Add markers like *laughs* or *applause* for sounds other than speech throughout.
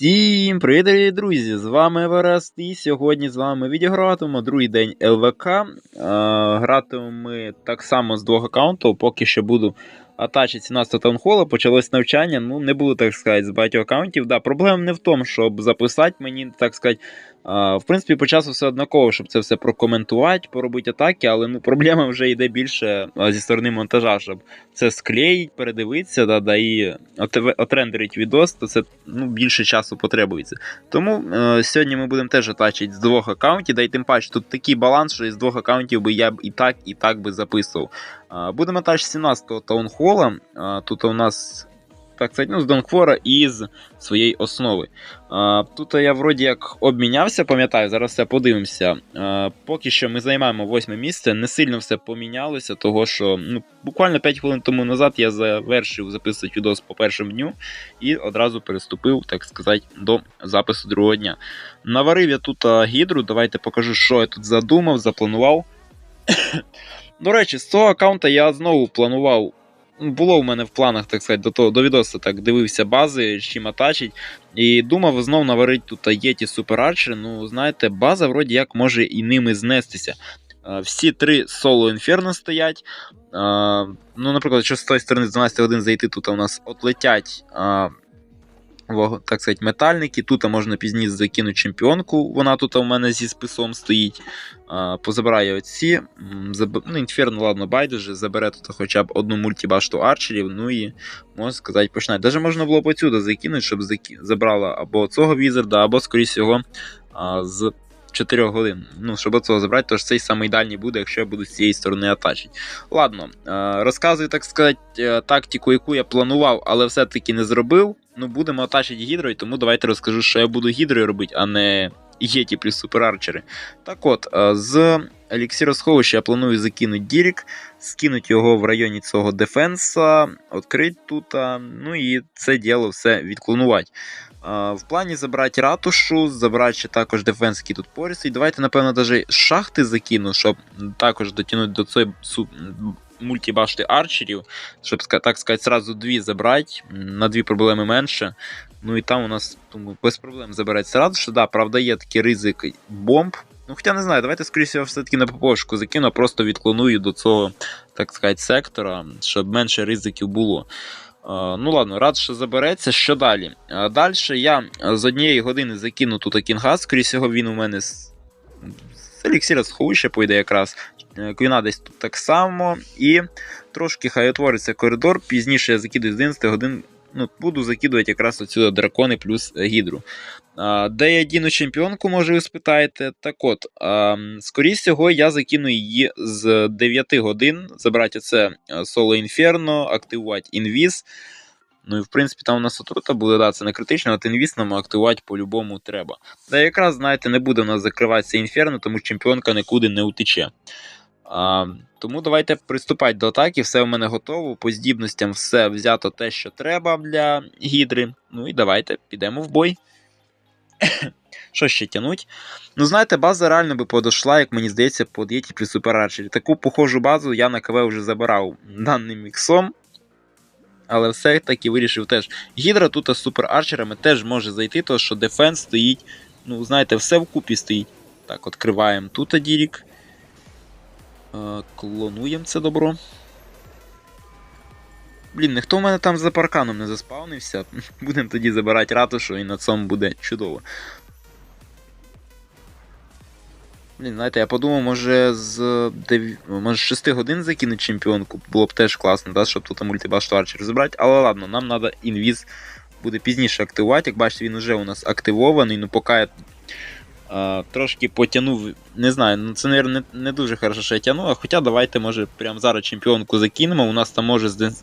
Всім привіт, друзі! З вами Верест, і сьогодні з вами відігратимемо другий день ЛВК. Е, Гратимемо ми так само з двох аккаунтів, поки що буду атачити 17 таунхола, почалось навчання. Ну, не буду так сказати, з багатьох аккаунтів. Да, проблема не в тому, щоб записати мені, так сказати. В принципі, по часу все однаково, щоб це все прокоментувати, поробити атаки, але ну, проблема вже йде більше зі сторони монтажа, щоб це склеїть, передивитися, да, да, і от- отрендерить відос, то це ну, більше часу потребується. Тому е, сьогодні ми будемо теж атачити з двох аккаунтів, да і тим паче тут такий баланс, що із двох аккаунтів би я б і так, і так би записував. А, Будемо атачити 17-го таунхола. А, Тут у нас. Так сказати, ну, з Донкфора і з своєї основи. А, Тут я вроді як обмінявся, пам'ятаю, зараз все подивимося. А, Поки що ми займаємо восьме місце, не сильно все помінялося, того що ну, буквально 5 хвилин тому назад я завершив записувати відос по першому дню і одразу переступив, так сказати, до запису другого дня. Наварив я тут гідру, давайте покажу, що я тут задумав, запланував. *coughs* До речі, з цього аккаунта я знову планував. Було в мене в планах, так сказати, до того до відоса так дивився бази, чим атачить. І думав знов наварити тут Yeti Super Archer. Ну, знаєте, база вроді як може і ними знестися. Е, Всі три соло інферно стоять. Е, Ну, наприклад, якщо з тої сторони з 12 годин зайти, тут у нас отлетять. Так сказати, метальники. Тут можна пізніше закинути чемпіонку. Вона тут у мене зі списом стоїть. Позабирає оці. Заб... Ну, Інферно, ладно, байдуже, забере тут хоча б одну мультибашту арчерів, ну і, можна сказати, починає. Даже можна було б отсюди закинути, щоб забрала або цього візарда, або, скоріш всього, з 4 годин. Ну, щоб цього забрати, тож цей самий дальній буде, якщо я буду з цієї сторони атачити. Ладно, розказую, так сказати, е, тактику, яку я планував, але все-таки не зробив. Ну, будемо атачити гідрою, тому давайте розкажу, що я буду гідрою робити, а не Єті плюс суперарчери. Так от, е, з еліксіросховища я планую закинути Дірік, скинути його в районі цього дефенса, відкрити тут, ну і це діло все відклонувати. В плані забрати ратушу, забрати також дефенс, тут поряд. І давайте, напевно, навіть шахти закину, щоб також дотягнути до цієї мультибашти арчерів, щоб так сказати, сразу дві забрати, на дві проблеми менше. Ну і там у нас думаю, без проблем забирається ратуша. Да, правда, є такий ризик бомб. Ну, хоча не знаю, давайте, скоріше все-таки на ППОшку закину, а просто відклоную до цього, так сказати, сектора, щоб менше ризиків було. А, ну ладно, рад, що забереться. Що далі? Далі я з однієї години закину тут кінгас, скоріше його він у мене з, з еліксіра сховище пойде якраз. Е, Квіна десь тут так само. І трошки хай утвориться коридор. Пізніше я закидаю з 11 годин. Ну, буду закидувати якраз оцю дракони плюс е, гідру. А, де я діну чемпіонку, може ви спитаєте. Так от, а, скоріше всього, я закину її з 9 годин. Забрати це соло інферно, активувати інвіз. Ну і в принципі там у нас отрута буде, да, це не критично, от інвіз нам активувати по-любому треба. Та якраз, знаєте, не буде у нас закриватися інферно, тому чемпіонка нікуди не утече. А, тому давайте приступати до атаки. Все у мене готово. По здібностям все взято те, що треба для гідри. Ну і давайте підемо в бой. *coughs* Що ще тянуть? Ну, знаєте, база реально би подошла, як мені здається, по дієті при суперарчері. Таку похожу базу я на КВ вже забирав даним міксом. Але все-таки вирішив теж. Гідра тут з суперарчерами теж може зайти, тому що дефенс стоїть. Ну, знаєте, все вкупі стоїть. Так, відкриваємо тут Дірік. Е, Клонуємо це добро. Блін, ніхто в мене там за парканом не заспавнився. *laughs* Будемо тоді забирати ратушу і на цьому буде чудово. Блін, знаєте, я подумав, може з 9, може, з 6 годин закинути чемпіонку. Було б теж класно, да, щоб тут мультибаш арчер забрати. Але ладно, нам треба інвіз буде пізніше активувати. Як бачите, він вже у нас активований, ну поки я трошки потягнув. Не знаю, ну це, мабуть, не, не дуже хорошо, що я тягну, а хоча давайте, може, прямо зараз чемпіонку закинемо. У нас там може зден...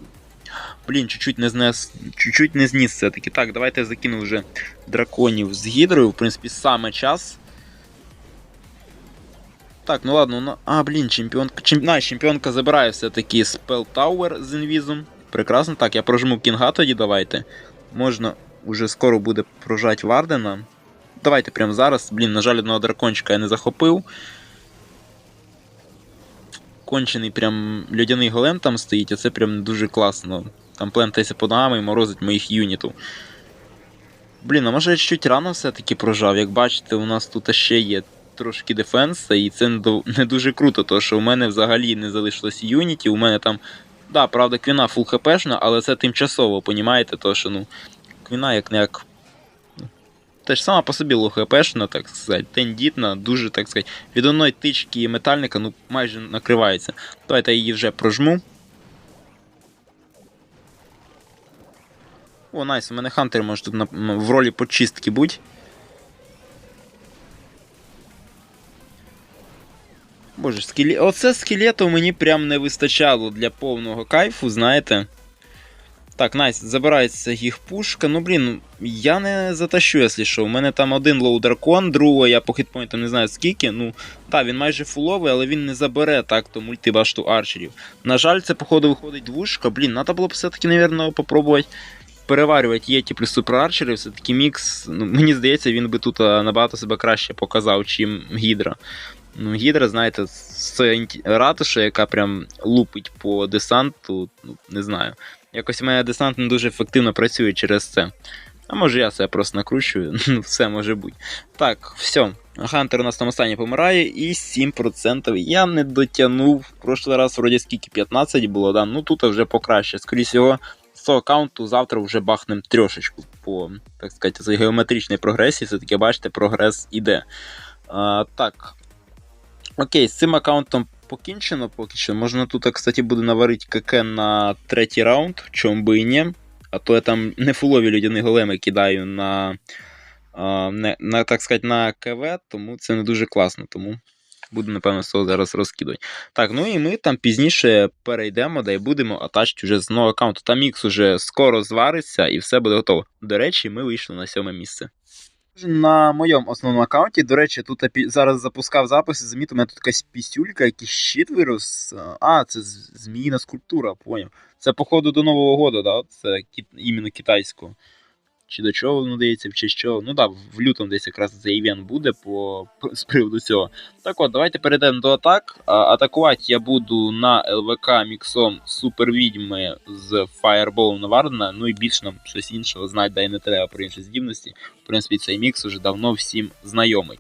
Блін, чуть-чуть не знес, чуть-чуть не зніс все-таки. Так, давайте я закину вже драконів з гідрою. В принципі, саме час. Так, ну ладно, ну. А, блін, чемпіонка. Чем... На, чемпіонка забирає все-таки Spell Tower з інвізом. Прекрасно. Так, я прожму кінга тоді, давайте. Можна уже скоро буде прожати Вардена. Давайте прямо зараз. Блін, на жаль, одного дракончика я не захопив. Кончений прям льодяний голем там стоїть, а це прям дуже класно. Там плентається по ногами і морозить моїх юнітів. Блін, а може я чуть рано все-таки прожав. Як бачите, у нас тут ще є трошки дефенса, і це не дуже круто, тому що у мене взагалі не залишилось юніті, у мене там. Да, правда, квіна фул хпшна, але це тимчасово, понімаєте, то що ну. Квіна як не як. Теж сама по собі лоу хпшна, так сказати, тендітна, дуже, так сказати, від одної тички метальника ну, майже накривається. Давайте я її вже прожму. О, найс, у мене Хантер може тут на, в ролі почистки будь. Боже, скеле... оце скелету мені прям не вистачало для повного кайфу, знаєте. Так, найс, забирається їх пушка. Ну, блін, я не затащу, якщо що. У мене там один лоу дракон, другого я по хітпойнтам не знаю скільки. Ну, так, він майже фуловий, але він не забере так-то мультибашту арчерів. На жаль, це, походу, виходить двушка. Блін, треба було б все-таки, напевно, попробувати переварювати Єті плюс суперарчери, все-таки мікс. Ну, мені здається, він би тут набагато себе краще показав, чим Гідра. Ну, Гідра, знаєте, це ратуша, яка прям лупить по десанту, ну, не знаю. Якось у мене десант не дуже ефективно працює через це. А може я себе просто накручую, *laughs* ну все може бути. Так, все. Хантер у нас там останній помирає, і 7% я не дотягнув. В прошлий раз вроді скільки 15 було, да? ну тут вже покраще. Скоріше всього, з цього аккаунту завтра вже бахнем трьошечку по, так сказати, цій геометричній прогресії. Все-таки бачите, прогрес іде. А, так. Окей, з цим аккаунтом покінчено поки що. Можна тут, кстати, буде наварити КК на третій раунд, чому би і ні. А то я там не фулові людяні големи кидаю на, а, не, на так сказати, на КВ, тому це не дуже класно. Тому буду, напевно, з цього зараз розкидувати. Так, ну і ми там пізніше перейдемо, де й будемо атачити вже з нового аккаунту. Там мікс уже скоро звариться і все буде готово. До речі, ми вийшли на сьоме місце. На моєму основному аккаунті, до речі, тут зараз запускав записи, замітив, у мене тут якась пісюлька, якийсь щит вирос. А, це зміїна скульптура, поняв. Це, походу, до Нового года, да? Це іменно китайського. Чи до чого воно дається, честь чого. Ну так, в лютому десь якраз цей івент буде по... *laughs* з приводу цього. Так от, давайте перейдемо до атак. А, атакувати я буду на ЛВК міксом супервідьми з Fireball Навардена, ну і більш нам щось іншого знати, да і не треба про інші здібності. В принципі, цей мікс уже давно всім знайомий.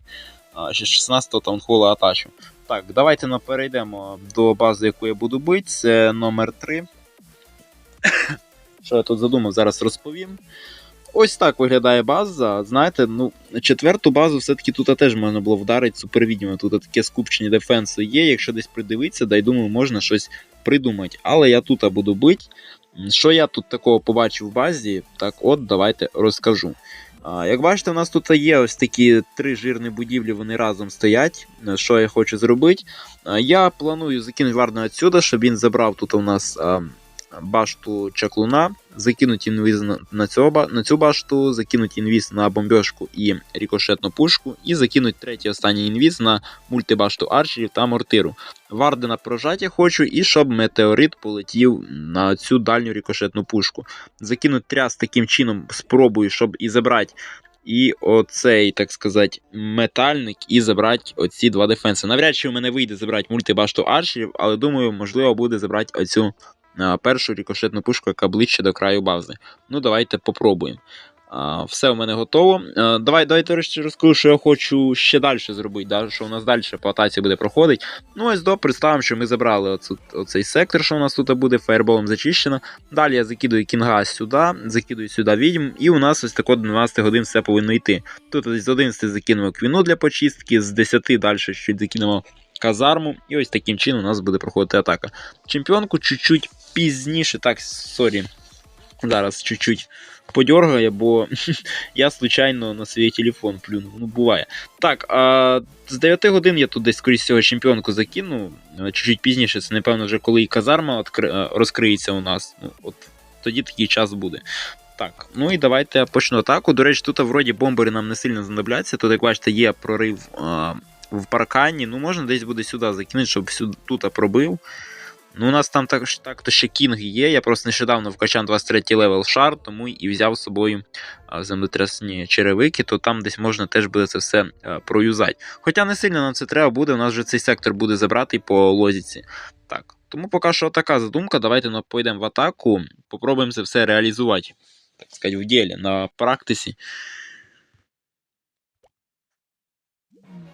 А, Ще з 16-го таунхола атачу. Так, давайте ну, перейдемо до бази, яку я буду бити. Це номер 3. *coughs* Що я тут задумав, зараз розповім. Ось так виглядає база. Знаєте, ну, четверту базу все-таки тут теж можна було вдарити супервідьмо. Тут таке скупчення дефенсу є. Якщо десь придивитися, да й думаю, можна щось придумати. Але я тут буду бити. Що я тут такого побачив в базі, так от давайте розкажу. Як бачите, у нас тут є ось такі три жирні будівлі, вони разом стоять. Що я хочу зробити? Я планую закинути Варну відсюди, щоб він забрав тут у нас а, башту чаклуна, закинуть інвіз на, цього, на цю башту, закинуть інвіз на бомбьошку і рікошетну пушку, і закинуть третій останній інвіз на мультибашту арчерів та мортиру. Вардена прожаття хочу, і щоб метеорит полетів на цю дальню рікошетну пушку. Закинуть тряс таким чином, спробую, щоб і забрати. І оцей, так сказати, метальник, і забрати оці два дефенси. Навряд чи в мене вийде забрати мультибашту арчерів, але думаю, можливо, буде забрати оцю першу рікошетну пушку, яка ближче до краю бази. Ну, давайте попробуємо. Все у мене готово. А, давай, давайте врешті розкажу, що я хочу ще далі зробити, да, що у нас далі по буде проходити. Ну, ось до, представимо, що ми забрали оцю, оцей сектор, що у нас тут буде, фаєрболом зачищено. Далі я закидую кінга сюди, закидую сюди відьм, і у нас ось тако до 12 годин все повинно йти. Тут десь з 11 закинемо квіну для почистки, з 10 далі чуть закинемо казарму, і ось таким чином у нас буде проходити атака. Чемпіонку чуть-чуть пізніше, так, сорі. Зараз чуть-чуть подергає, бо *laughs* я случайно на свій телефон плюнув. Ну, буває. Так, а з 9 годин я тут десь скоріше всього чемпіонку закину. Чуть-чуть пізніше, це напевно вже коли і казарма розкриється у нас. Ну, от тоді такий час буде. Так, ну і давайте почну атаку. До речі, тут вроді бомбери нам не сильно знадобляться. Тут, як бачите, є прорив а, в паркані. Ну, можна десь буде сюди закинути, щоб сюди тут пробив. Ну, у нас там також так-то ще кінг є. Я просто нещодавно вкачав 23 левел шар, тому і взяв з собою землетрясні черевики, то там десь можна теж буде це все а, проюзати. Хоча не сильно нам це треба буде, у нас вже цей сектор буде забратий по лозіці. Так. Тому поки що така задумка. Давайте ну, пойдемо в атаку, попробуємо це все реалізувати. так сказати, в ділі, на практиці.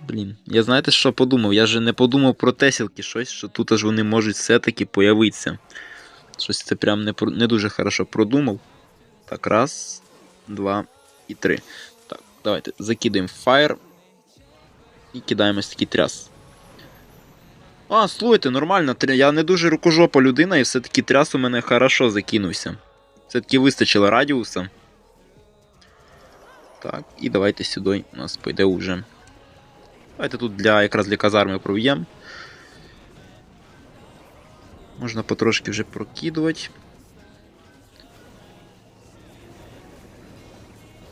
Блін, я знаєте, що подумав? Я же не подумав про тесілки щось, що тут аж вони можуть все-таки появитися. Щось це прям не, не дуже хорошо продумав. Так, раз, два і три. Так, давайте закидаємо Fire. І кидаємо ось такий тряс. А, слухайте, нормально. Я не дуже рукожопа людина, і все-таки тряс у мене хорошо закинувся. Все-таки вистачило радіуса. Так, і давайте сюди у нас пойде уже. Давайте тут для якраз для казарми пров'єм. Можна потрошки вже прокидувати.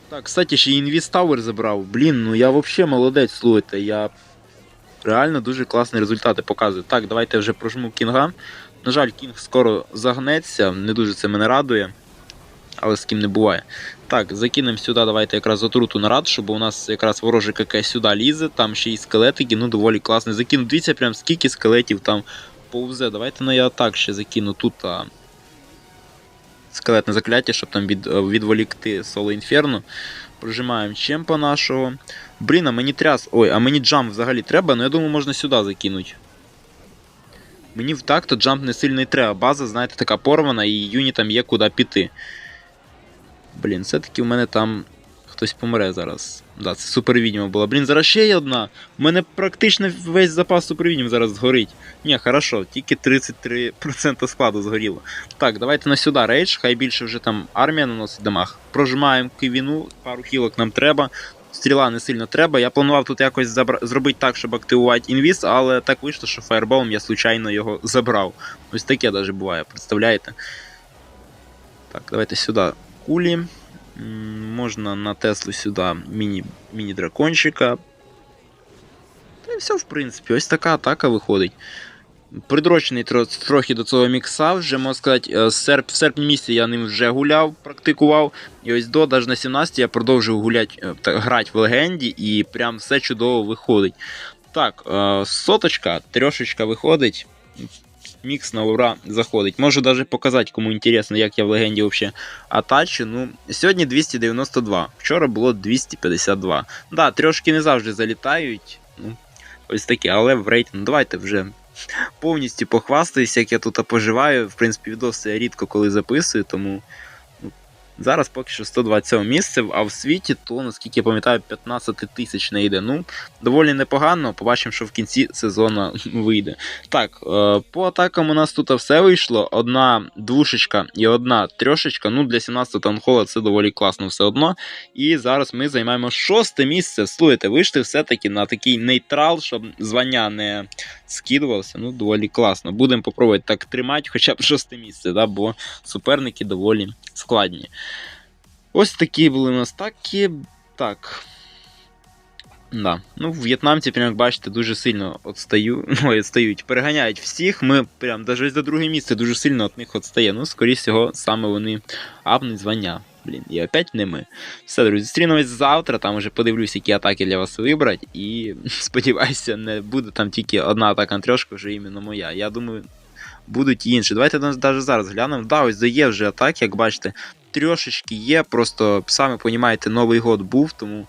Так, кстати, ще Invis Tower забрав. Блін, ну я взагалі молодець, слухайте, я реально дуже класні результати показую. Так, давайте вже прожму кінга. На жаль, кінг скоро загнеться, не дуже це мене радує. Але з ким не буває. Так, закинемо сюди, давайте якраз отруту на рад, щоб у нас якраз вороже КК сюди лізе, там ще й скелетики, ну доволі класно. Закину. Дивіться, прям скільки скелетів там повзе. Давайте ну я так ще закину тут а... скелетне закляття, щоб там від, відволікти соло інферно. Прожимаємо чемпа нашого. Блін, а мені тряс. Ой, а мені джамп взагалі треба, ну я думаю, можна сюди закинути. Мені так-то джамп не сильно і треба. База, знаєте, така порвана, і юнітам є куди піти. Блін, все-таки в мене там хтось помре зараз. Да, це супервідьма була. Блін, зараз ще є одна. У мене практично весь запас супервідьм зараз згорить. Ні, хорошо, тільки 33% складу згоріло. Так, давайте на сюди рейдж, хай більше вже там армія наносить дамаг. Прожимаємо кивіну, пару хілок нам треба. Стріла не сильно треба. Я планував тут якось забра... зробити так, щоб активувати інвіз, але так вийшло, що фаерболом я случайно його забрав. Ось таке навіть буває, представляєте? Так, давайте сюди кулі. Можна на Теслу сюди міні, міні-дракончика. Та й все, в принципі, ось така атака виходить. Придрочений тро- трохи до цього мікса, вже можна сказати, е, серп- в серпні місяці я ним вже гуляв, практикував. І ось до, навіть на 17 я продовжив гуляти, е, грати в легенді, і прям все чудово виходить. Так, е, соточка, трьошечка виходить. Мікс на ура заходить. Можу навіть показати, кому інтересно, як я в легенді взагалі атачу. Ну, сьогодні 292, вчора було 252. Да, трьошки не завжди залітають. Ну, ось таке, але в рейтинг. Давайте вже повністю похвастаюся, як я тут поживаю. В принципі, відоси я рідко коли записую, тому. Зараз поки що 127 місце, а в світі, то, наскільки я пам'ятаю, 15 тисяч не йде. Ну, доволі непогано. Побачимо, що в кінці сезону *laughs* вийде. Так, е, по атакам у нас тут все вийшло. Одна двушечка і одна трьошечка. Ну, для 17-го таунхола це доволі класно все одно. І зараз ми займаємо шосте місце. Слухайте, вийшли все-таки на такий нейтрал, щоб звання не скидувалося. Ну, доволі класно. Будемо попробувати так тримати, хоча б шосте місце, да, бо суперники доволі складні. Ось такі були у нас такі. Так. Да. Ну, в'єтнамці, прям як бачите, дуже сильно отстаю, *laughs* ой, відстають, переганяють всіх. Ми прям навіть за друге місце дуже сильно від них відстає. Ну, скоріш всього, саме вони апнуть звання. Блін, і опять не ми. Все, друзі, зустрінемось завтра. Там вже подивлюсь, які атаки для вас вибрати. І *laughs* сподіваюся, не буде там тільки одна атака на трьошку, вже іменно моя. Я думаю, будуть і інші. Давайте навіть зараз глянемо. Да, ось є вже атаки, як бачите, трьошечки є. Просто самі розумієте, Новий год був, тому.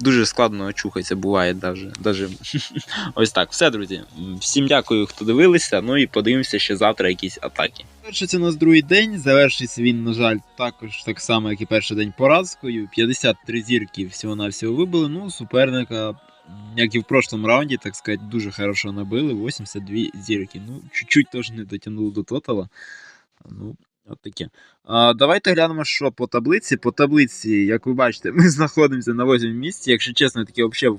Дуже складно очухатися, буває даже, даже. *laughs* ось так. Все, друзі. Всім дякую, хто дивилися. Ну і подивимося ще завтра якісь атаки. Завершиться у нас другий день. Завершиться він, на жаль, також так само, як і перший день поразкою. 53 зірки всього-навсього вибили. Ну, суперника, як і в прошлому раунді, так сказати, дуже хорошо набили. 82 зірки. Ну, чуть-чуть теж не дотягнули до тотала. Ну, от таке. А, давайте глянемо, що по таблиці. По таблиці, як ви бачите, *laughs* ми знаходимося на 8 місці. Якщо чесно, таке взагалі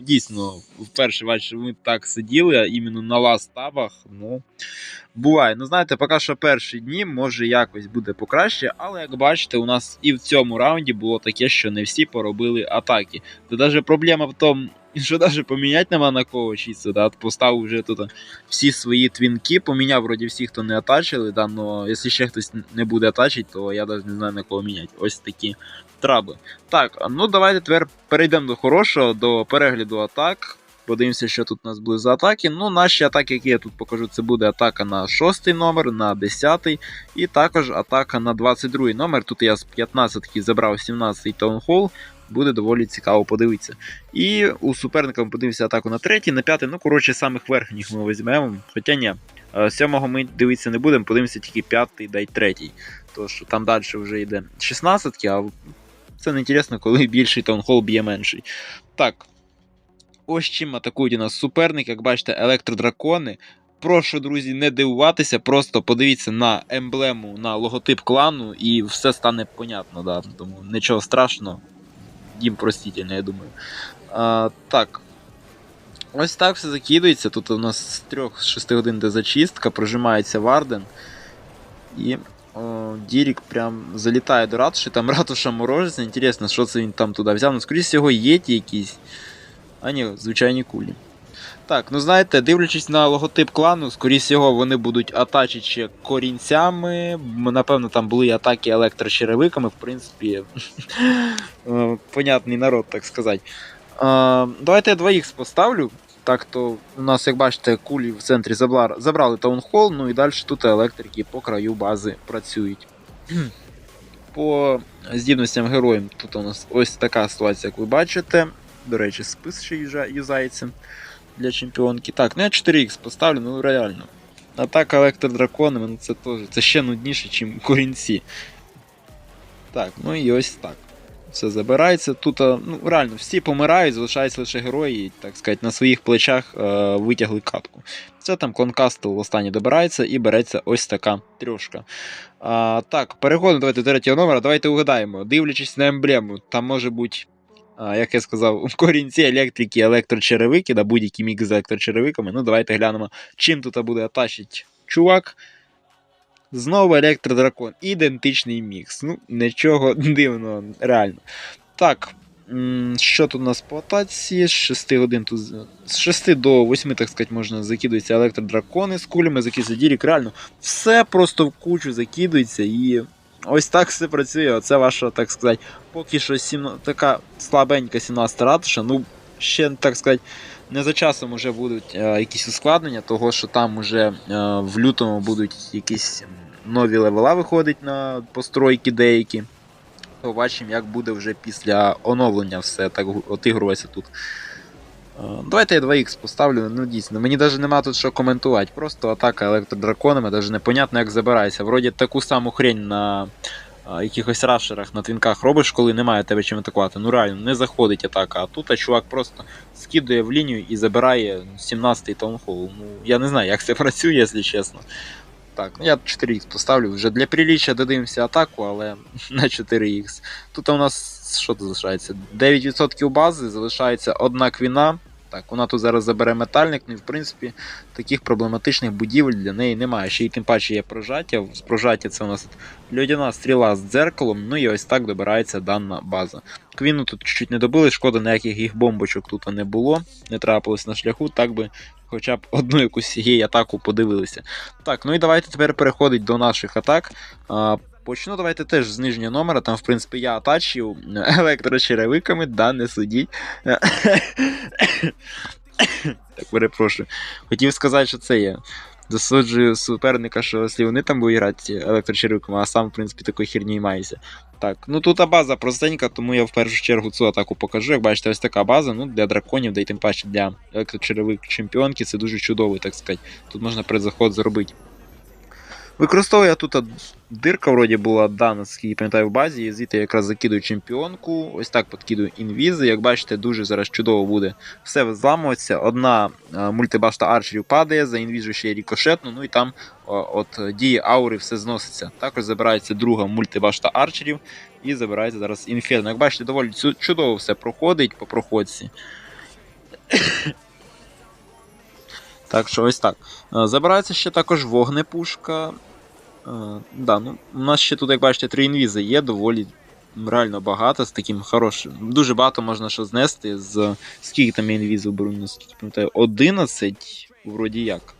дійсно вперше бачу, ми так сиділи, іменно на ластабах. Ну, буває. Ну, знаєте, поки що перші дні, може якось буде покраще, але як бачите, у нас і в цьому раунді було таке, що не всі поробили атаки. Та навіть проблема в тому, що навіть поміняти нема на кого чисто, да, поставив вже тут всі свої твінки, поміняв вроді всі, хто не атачили, да, но якщо ще хтось не буде атачити, то я навіть не знаю на кого міняти. Ось такі траби. Так, ну давайте тепер перейдемо до хорошого, до перегляду атак. Подивимося, що тут у нас буде за атаки. Ну, наші атаки, які я тут покажу, це буде атака на 6 номер, на 10 і також атака на 22 номер. Тут я з 15 забрав 17 таунхол. Буде доволі цікаво подивитися. І у суперника ми подивимося атаку на третій, на п'ятий. Ну, коротше, самих верхніх ми візьмемо. Хоча ні, е, сьомого ми дивитися не будемо, подивимося тільки п'ятий, дай третій. Що там далі вже йде 16, а це не інтересно, коли більший таунхол б'є менший. Так. Ось чим атакують у нас суперник, як бачите, електродракони. Прошу, друзі, не дивуватися, просто подивіться на емблему, на логотип клану, і все стане понятно, да. Тому нічого страшного. Їм простительно, я думаю. А, так. Ось так все закидується. Тут у нас з 3-6 годин де зачистка, прожимається Варден. І о, Дірік прям залітає до ратуші, там *laughs* ратуша морожиться. Інтересно, що це він там туди взяв. Ну, скоріше всього, єті якісь. А ні, звичайні кулі. Так, ну знаєте, дивлячись на логотип клану, скоріше всього, вони будуть атачити корінцями. Напевно, там були атаки електрочеревиками, в принципі. е, *laughs* Понятний народ, так сказати. Давайте я 2х поставлю. Так то у нас, як бачите, кулі в центрі забрали, таунхол, ну і далі тут електрики по краю бази працюють. *clears throat* По здібностям героям тут у нас ось така ситуація, як ви бачите. До речі, спис ще юза- юзається для чемпіонки. Так, ну я 4х поставлю, ну реально. Атака електродраконами, ну це теж це ще нудніше, ніж корінці. Так, ну і ось так. Все забирається. Тут ну, реально всі помирають, залишаються лише герої, і, так сказати, на своїх плечах е, витягли катку. Це там конкастл останній добирається і береться ось така трьошка. А, так, переходимо давайте до третього номера. Давайте угадаємо. Дивлячись на емблему, там може бути. Як я сказав, в корінці електрики, електрочеревики, да будь-які мікс з електрочеревиками. Ну, давайте глянемо, чим тут буде атачить чувак. Знову електродракон. Ідентичний мікс. Ну, нічого дивного, реально. Так. Що тут у нас по атаці? З 6 годин тут. з- З 6 до 8, так сказати, можна закидуються електродракони з кулями, закидується дірік. Реально, все просто в кучу закидується і. Ось так все працює. Оце ваша, так сказати, поки що сімна... така слабенька 17 ратуша. Ну, ще, так сказати, не за часом вже будуть е, якісь ускладнення, того що там вже е, в лютому будуть якісь нові левела виходить на постройки деякі. Побачимо, як буде вже після оновлення все так отигруватися тут. Давайте я 2х поставлю, ну дійсно, мені навіть нема тут що коментувати. Просто атака електродраконами, навіть непонятно, як забирається. Вроді таку саму хрень на якихось рашерах на твінках робиш, коли немає тебе чим атакувати. Ну реально, не заходить атака. А тут а чувак просто скидує в лінію і забирає 17-й таунхол. Ну, я не знаю, як це *laughs* працює, якщо чесно. Так, ну я 4х поставлю. Вже для приліччя додивимося атаку, але *laughs* на 4х. Тут у нас що тут залишається? 9% бази, залишається одна квіна. Так, вона тут зараз забере метальник, ну і в принципі таких проблематичних будівель для неї немає. Ще й тим паче є прожаття. З прожаття це у нас льодяна стріла з дзеркалом, ну і ось так добирається дана база. Квіну тут чуть-чуть не добили, шкода, ніяких їх бомбочок тут не було, не трапилось на шляху, так би хоча б одну якусь гей атаку подивилися. Так, ну і давайте тепер переходить до наших атак. Почну давайте теж з нижнього номера. Там, в принципі, я атачив електрочеревиками, да, не судіть. перепрошую. Хотів сказати, що це я. Засуджую суперника, що якщо вони там будуть грати електрочеревиками, а сам, в принципі, такою херню маюся. Так, ну тут база простенька, тому я в першу чергу цю атаку покажу. Як бачите, ось така база, ну для драконів, да й тим паче для електрочеревик чемпіонки, це дуже чудовий, так сказати. Тут можна предзаход зробити. Використовую тут дирка вроді була дана, скільки пам'ятаю в базі, і звідти якраз закидую чемпіонку. Ось так підкидую інвізи. Як бачите, дуже зараз чудово буде все зламуватися. Одна а, мультибашта арчерів падає, за інвізу ще й рікошетну, ну і там от дії аури все зноситься. Також забирається друга мультибашта арчерів і забирається зараз інферно. Як бачите, доволі чудово все проходить по проходці. *coughs* Так що ось так. Е, Забирається ще також вогнепушка. Е, Да, ну, у нас ще тут, як бачите, три інвізи є, доволі реально багато з таким хорошим. Дуже багато можна що знести з. Скільки там інвізів беру, наскільки пам'ятаю, 11, вроді як.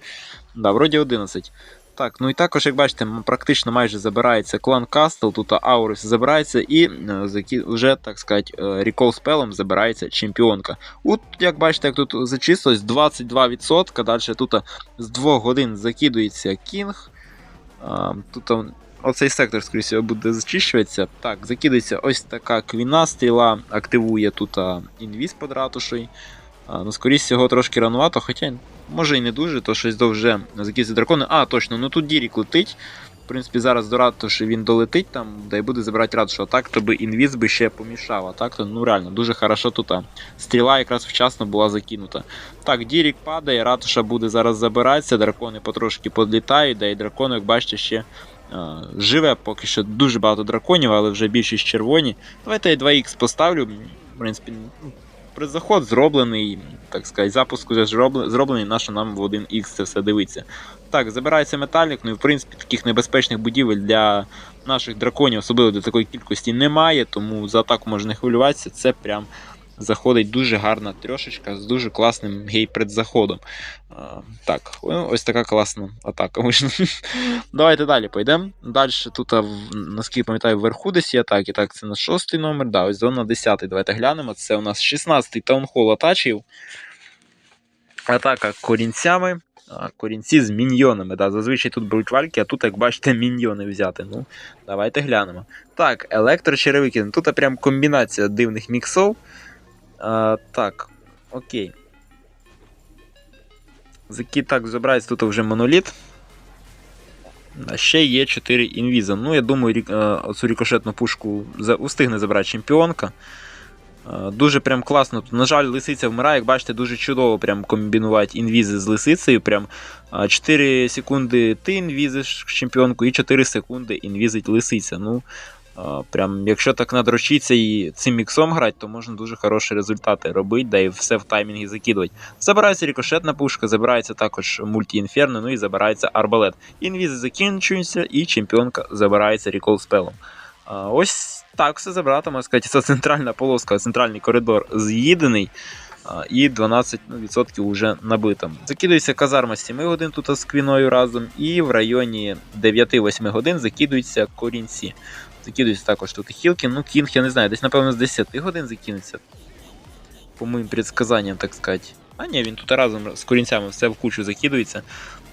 Да, вроді 11. Так, ну і також, як бачите, практично майже забирається клан Кастл, тут Аурус забирається, і е, вже, так сказати, рекол спелом забирається чемпіонка. От, як бачите, як тут зачислилось 22%. Далі тут з 2 годин закидується Кінг. А, Тут оцей сектор, скоріше буде зачищуватися. Так, закидається ось така квіна, стріла активує тут інвіз під ратушей. Ну, скоріше всього, трошки ранувато, хоча може і не дуже, то щось довже закидується дракони. А, точно, ну тут Дірік летить. В принципі, зараз до ратуші він долетить там, да буде забирати ратушу. А так, то би інвіз би ще помішав. А так, то ну реально, дуже хорошо тут. Стріла якраз вчасно була закинута. Так, Дірік падає, ратуша буде зараз забиратися, дракони потрошки подлітають, да і дракони, як бачите, ще а, живе поки що дуже багато драконів, але вже більшість червоні. Давайте я 2х поставлю. В принципі, ну, предзаход зроблений, так сказати, запуск вже зроблений, на нам в 1х це все дивиться. Так, забирається металік, ну і в принципі таких небезпечних будівель для наших драконів, особливо до такої кількості, немає, тому за атаку можна не хвилюватися. Це прям заходить дуже гарна трьошечка з дуже класним гей-предзаходом. Так, ось така класна атака вийшла. *laughs* Давайте далі пойдемо. Далі тут, наскільки пам'ятаю, вверху десь є атаки. Так, це на шостий номер, да, ось зона 10. Давайте глянемо. Це у нас 16-й таунхол атачів. Атака корінцями. Корінці з міньйонами. Да. Зазвичай тут беруть вальки, а тут, як бачите, міньйони взяти. Ну, давайте глянемо. Так, електрочеревики. Ну, Тут прям комбінація дивних міксов. А, так, окей. Заки так забирається тут вже моноліт. А ще є 4 інвіза. Ну, я думаю, рік- е, оцю рікошетну пушку устигне забрати чемпіонка. Е, Дуже прям класно. На жаль, лисиця вмирає, як бачите, дуже чудово прям комбінувати інвізи з лисицею. Прям е, 4 секунди ти інвізиш чемпіонку і 4 секунди інвізить лисиця. Ну, е, прям, якщо так надрочиться і цим міксом грати, то можна дуже хороші результати робити, да і все в таймінгі закидувати. Забирається рікошетна пушка, забирається також мульті-інферно, ну і забирається арбалет. Інвізи закінчуються, і чемпіонка забирається рекол спелом. Ось так все забрати, можна сказати, це центральна полоска, центральний коридор з'їдений. І 12% вже набито. Закидується казарма з 7 годин тут з квіною разом, і в районі 9-8 годин закидуються корінці. Закидуються також тут хілки. Ну, кінг, я не знаю, десь, напевно, з 10 годин закинеться. По моїм предсказанням, так сказати. А ні, він тут разом з корінцями все в кучу закидується.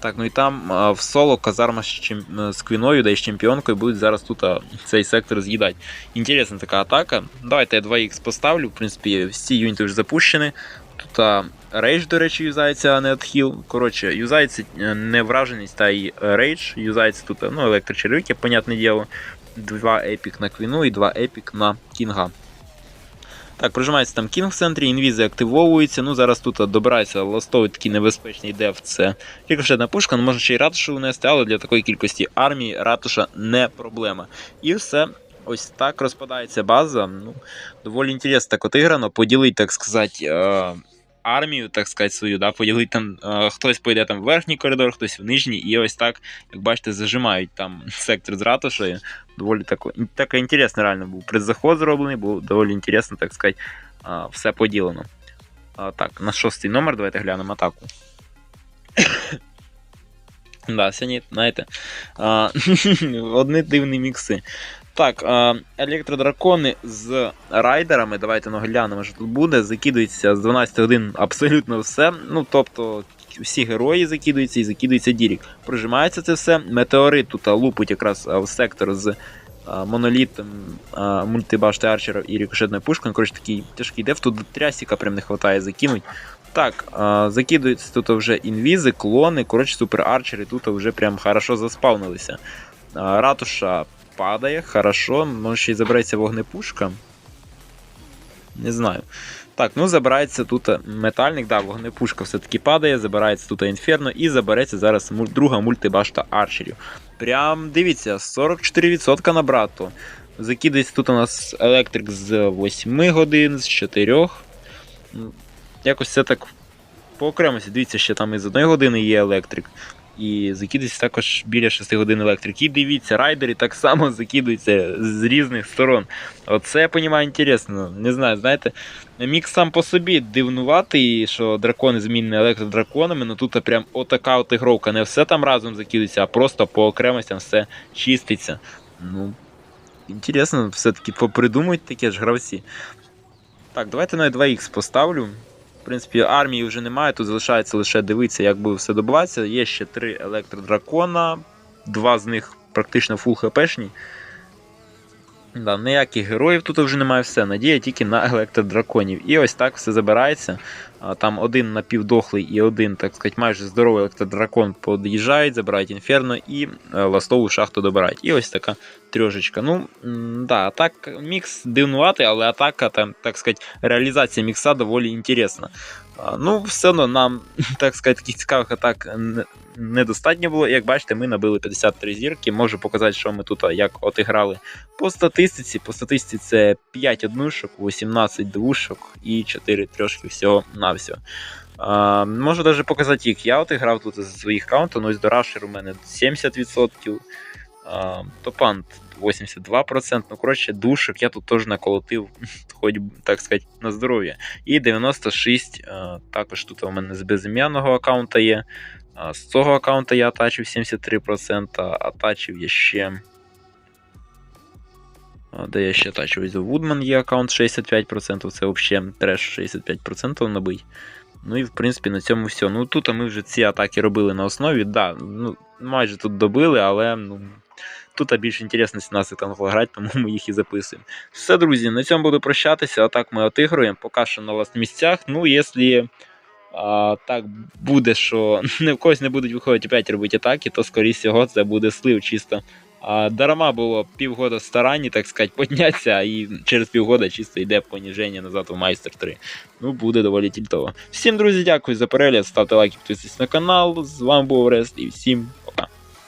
Так, ну і там в соло казарма з, чем... з квіною, да і з чемпіонкою будуть зараз тут а, цей сектор з'їдати. Інтересна така атака. Давайте я 2х поставлю. В принципі, всі юніти вже запущені. Тут а, рейдж, до речі, юзається, а не отхіл. Коротше, юзається е, не враженість, та й рейдж. Юзається тут ну, електрочервики, понятне діло. Два епік на квіну і два епік на кінга. Так, прожимається там кінг в центрі, інвізи активовуються. Ну, зараз тут добирається ластовий такий небезпечний деф. Це рикошетна пушка, ну можна ще й ратушу внести, але для такої кількості армії ратуша не проблема. І все. Ось так розпадається база. Ну, доволі інтересно так отиграно. Поділить, так сказати, е, армію, так сказати, свою, да, поділить там, е, хтось пойде там в верхній коридор, хтось в нижній, і ось так, як бачите, зажимають там *laughs* сектор з ратушею. Доволі тако, таке інтересно реально був. Предзаход зроблений, був доволі інтересно, так сказати, а, все поділено. А, так, на шостий номер давайте глянемо атаку. *coughs* да, сьогодні, знаєте, а, *laughs* одні дивні мікси. Так, електродракони з райдерами, давайте ну, глянемо, що тут буде. Закидується з 12 годин абсолютно все. Ну, тобто, всі герої закидуються і закидується Дірік. Прожимається це все. Метеорит тут лупить якраз в сектор з монолітом, мультибашти арчера і рікошетною пушкою. Коротше, такий тяжкий деф. Тут трясіка прям не вистачає закинуть. Так, закидуються тут вже інвізи, клони, коротше, супер арчери тут вже прям хорошо заспавнилися. Ратуша падає, хорошо. Може ще й забереться вогнепушка. Не знаю. Так, ну забирається тут метальник, да, вогнепушка все-таки падає, забирається тут інферно і забереться зараз друга мультибашта арчерів. Прям дивіться, 44% на брату. Закидається тут у нас електрик з 8 годин, з 4. Ну, Якось це так по окремості. Дивіться, ще там із 1 години є електрик. І закидується також біля 6 годин електрики. І дивіться, райдери так само *laughs* закидуються з різних сторон. Оце я розумію, інтересно. Не знаю, знаєте, мікс сам по собі дивнуватий, що дракони змінені електродраконами, але тут прям отака от ігровка. Не все там разом закидується, а просто по окремостям все чиститься. Ну, інтересно, все-таки попридумують таке ж гравці. Так, давайте на 2х поставлю. Принципі, армії вже немає, тут залишається лише дивитися, як буде все добуватися. Є ще три електродракона, два з них практично фул хпшні. Да, ніяких героїв тут вже немає все. Надія тільки на електродраконів. І ось так все забирається. Там один напівдохлий і один, так сказати, майже здоровий електродракон під'їжджають, забирають інферно і е, ластову шахту добирають. І ось така трьошечка. Ну, да, так, мікс дивнуватий, але атака, там, так сказати, реалізація мікса доволі інтересна. Ну, все одно нам, так сказати, таких цікавих атак недостатньо було. Як бачите, ми набили 53 зірки. Можу показати, що ми тут як отіграли по статистиці. По статистиці це 5 однушок, 18 двушок і 4 трьошки всього на всього. Можу навіть показати, як я отіграв тут з своїх каунтів. Ну, ось до Рашер у мене 70%. Топант 82%. Ну, коротше, душок я тут теж наколотив, *laughs* хоч так сказати, на здоров'я. І 96 а, також тут у мене з безім'яного аккаунта є. З цього аккаунта я атачив 73%, атачив я ще. Де я ще атачив? Ось Woodman є аккаунт 65%, це взагалі треш 65% набий. Ну і в принципі на цьому все. Ну тут ми вже ці атаки робили на основі. Да, ну, майже тут добили, але ну, тут більш інтересно 17 там грати, тому ми їх і записуємо. Все, друзі, на цьому буду прощатися. Отак ми отигруємо, поки що на ласт місцях. Ну, якщо так буде, що не в когось не будуть виходити опять робити атаки, то скоріше всього це буде слив чисто. А, дарма було півгода старань, так сказати, піднятися, і через півгода чисто йде поніження назад у майстер 3. Ну, буде доволі тільтово. Всім, друзі, дякую за перегляд. Ставте лайки, підписуйтесь на канал. З вами був Рест і всім